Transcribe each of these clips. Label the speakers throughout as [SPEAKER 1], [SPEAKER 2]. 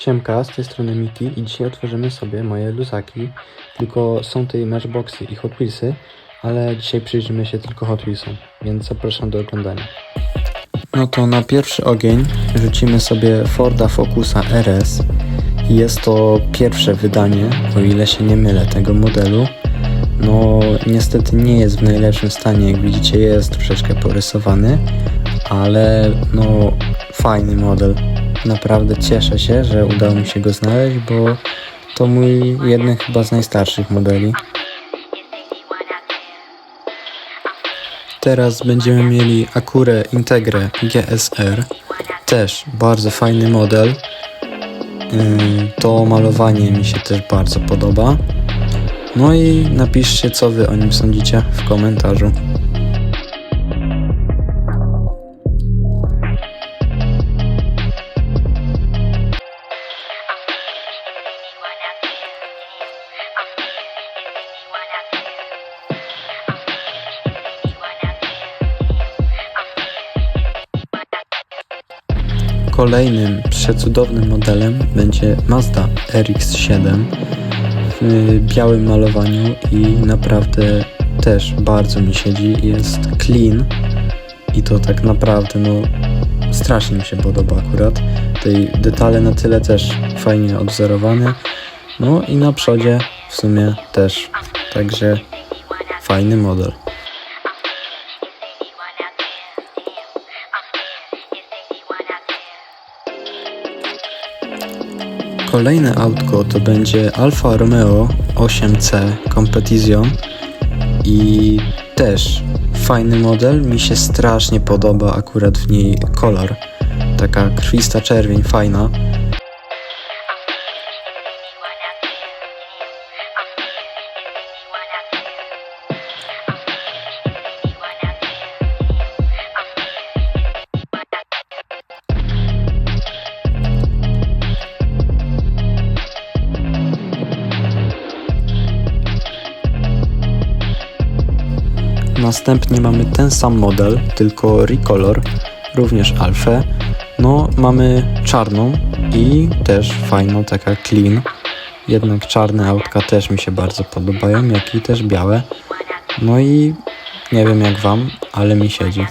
[SPEAKER 1] Siemka, z tej strony Miki i dzisiaj otworzymy sobie moje luzaki. Tylko są tutaj Matchboxy i Hot Wheelsy, ale dzisiaj przyjrzymy się tylko Hot Wheelsom, więc zapraszam do oglądania. No to na pierwszy ogień rzucimy sobie Forda Focusa RS. Jest to pierwsze wydanie, o ile się nie mylę, tego modelu. No niestety nie jest w najlepszym stanie, jak widzicie jest troszeczkę porysowany, ale no fajny model. Naprawdę cieszę się, że udało mi się go znaleźć, bo to mój jeden chyba z najstarszych modeli. Teraz będziemy mieli Acurę Integre GSR. Też bardzo fajny model. Ym, To malowanie mi się też bardzo podoba. No i napiszcie, co wy o nim sądzicie w komentarzu. Kolejnym przecudownym modelem będzie Mazda RX-7 w białym malowaniu i naprawdę też bardzo mi siedzi. Jest clean i to tak naprawdę no strasznie mi się podoba akurat. Tej detale na tyle też fajnie odwzorowane. No i na przodzie w sumie też. Także fajny model. Kolejne autko to będzie Alfa Romeo 8C Competition i też fajny model, mi się strasznie podoba akurat w niej kolor. Taka krwista czerwień, fajna. Następnie mamy ten sam model, tylko Recolor, również Alfę. No, mamy czarną i też fajną, taka clean. Jednak czarne autka też mi się bardzo podobają, jak i też białe. No i nie wiem jak wam, ale mi siedzi.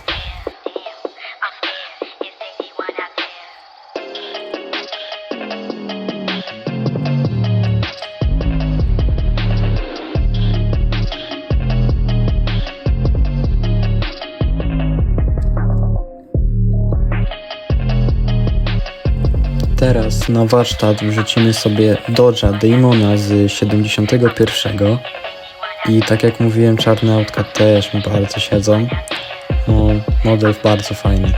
[SPEAKER 1] Teraz na warsztat wrzucimy sobie Dodge'a Damona z 71 i tak jak mówiłem czarne autka też mi bardzo siedzą. No, model bardzo fajny.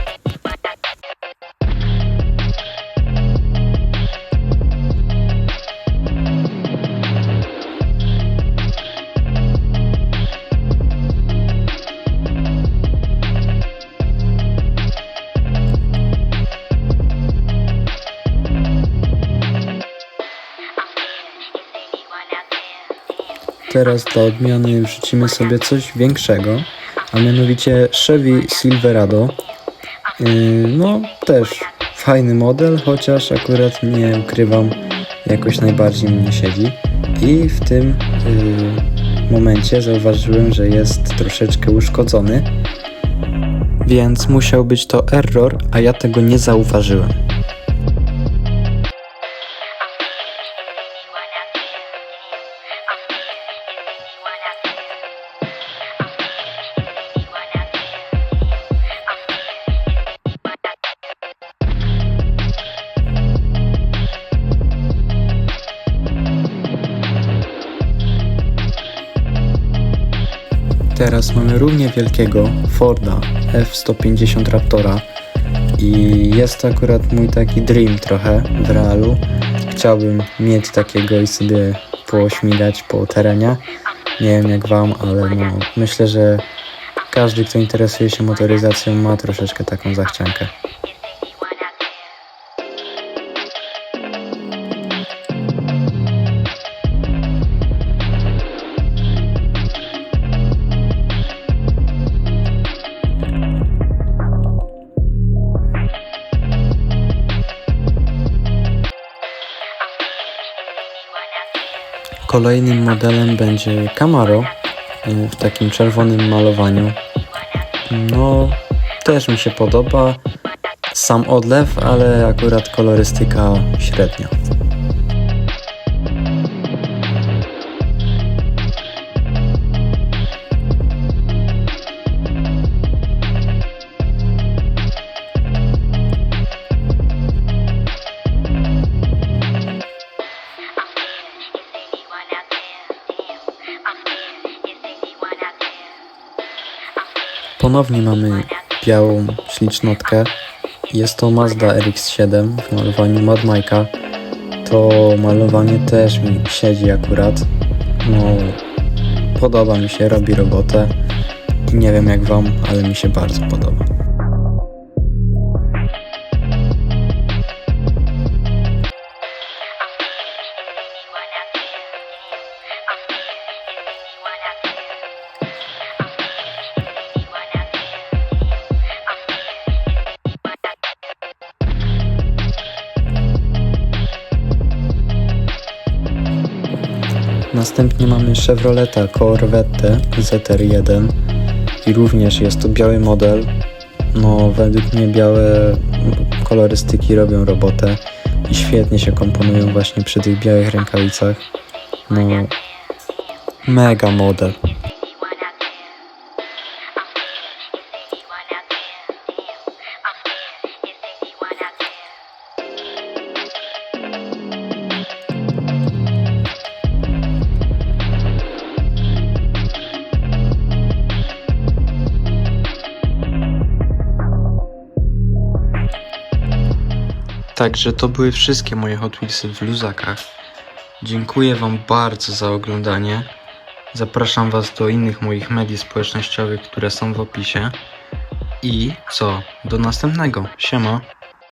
[SPEAKER 1] Teraz dla odmiany wrzucimy sobie coś większego, a mianowicie Chevy Silverado. Yy, no też fajny model, chociaż akurat nie ukrywam, jakoś najbardziej mnie siedzi. I w tym yy, momencie zauważyłem, że jest troszeczkę uszkodzony, więc musiał być to error, a ja tego nie zauważyłem. Teraz mamy równie wielkiego Forda F-150 Raptora i jest to akurat mój taki dream trochę w realu. Chciałbym mieć takiego i sobie pośmigać po terenie. Nie wiem jak wam, ale no, myślę, że każdy, kto interesuje się motoryzacją ma troszeczkę taką zachciankę. Kolejnym modelem będzie Camaro y, w takim czerwonym malowaniu. No, też mi się podoba. Sam odlew, ale akurat kolorystyka średnia. Ponownie mamy białą ślicznotkę. Jest to Mazda RX-7 w malowaniu Mad Mike'a. To malowanie też mi siedzi akurat. No, podoba mi się, robi robotę. Nie wiem jak wam, ale mi się bardzo podoba. Następnie mamy Chevroleta Corvette ZR1 i również jest to biały model. No, według mnie białe kolorystyki robią robotę i świetnie się komponują właśnie przy tych białych rękawicach. No, mega model. Także to były wszystkie moje Hot Wheelsy w luzakach. Dziękuję Wam bardzo za oglądanie. Zapraszam Was do innych moich mediów społecznościowych, które są w opisie. I co? Do następnego. Siema.